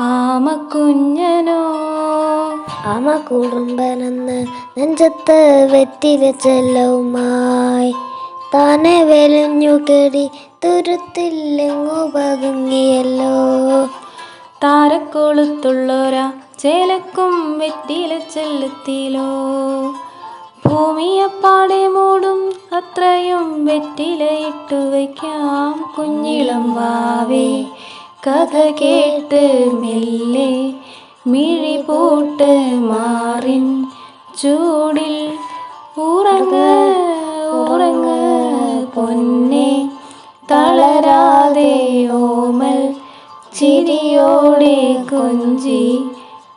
ആമക്കുഞ്ഞനോ? ആമ കുടുംബനെന്ന് നെഞ്ചത്ത് വെറ്റില ചെല്ലവുമായി താനെ വെലിഞ്ഞു കെടി തുരുത്തില്ലെങ്ങു പതുങ്ങിയല്ലോ. താരക്കൊളുത്തുള്ളോരാ ചേലക്കും വെറ്റില ചെല്ലുത്തിലോ. ഭൂമിയപ്പാടെ മൂടും അത്രയും വെറ്റിലയിട്ടു വയ്ക്കാം കുഞ്ഞിളം വാവേ. കഥ കേട്ട് മെല്ലെ മിഴി പൂട്ട് മാറിൻ ചൂടിൽ ഉറങ്ങ് ഉറങ്ങ് പൊന്നെ. തളരാതെ ഓമൽ ചിരിയോടെ കൊഞ്ചി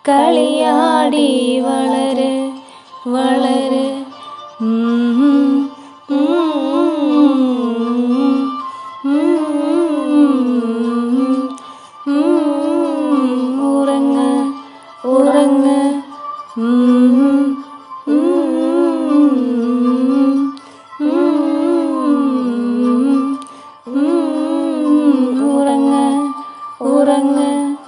കളിയാടി വളര് വളര്. ഉറങ്ങ്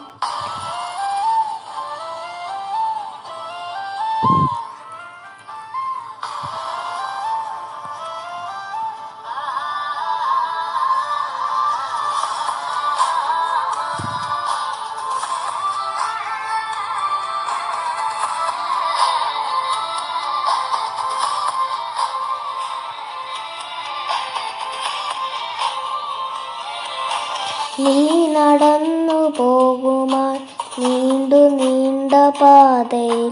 നീ നടന്നു പോകുമാൻ നീണ്ടു നീണ്ട പാതയിൽ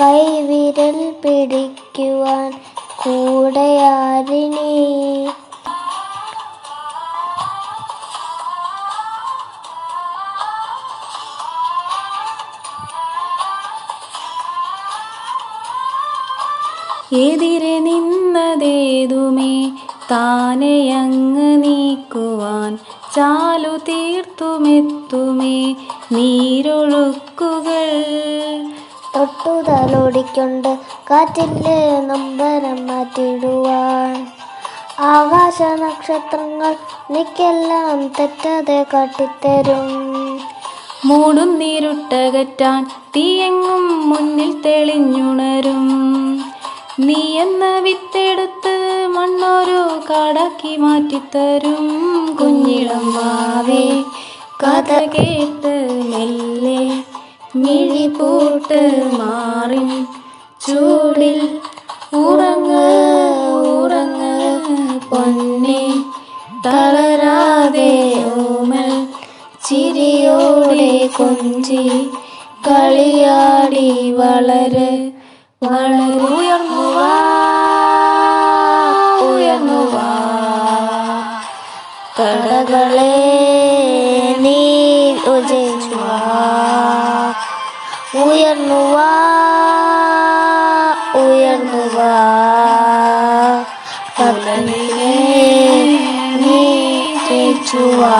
കൈവിരൽ പിടിക്കുവാൻ കൂടെയാരിനി എതിരെ നിന്നതേതുമേ? താനെയങ്ങ് നീക്കുവാൻ ചാലു തീർത്തുമെത്തുമേ നീരൊഴുക്കുകൾ. തൊട്ടു തലോടിക്കൊണ്ട് കാറ്റിലെ നമ്പരം മാറ്റിടുവാൻ ആകാശ നക്ഷത്രങ്ങൾ നിക്കെല്ലാം തെറ്റാതെ കാട്ടിത്തരും. മൂടും നീരുട്ടകറ്റാൻ തീയെങ്ങും മുന്നിൽ തെളിഞ്ഞുണരും. നീ എന്ന വിത്തെടുത്ത് മണ്ണൊരു കാടാക്കി മാറ്റിത്തരും വാവേ. കഥ കേട്ട് മെല്ലെ മിഴി പൂട്ട് മാറി ചൂടിൽ ഉറങ്ങ് ഉറങ്ങ് പൊന്നെ. തളരാതെ ഓമൽ ചിരിയോടെ കൊഞ്ചി കളിയാടി വളരെ വളരുയർന്നു கடகளே நீ உஜயிச்சுவா உயர்னுவா உயர்னுவா கடலிலே நீ ஜெயிச்சுவா.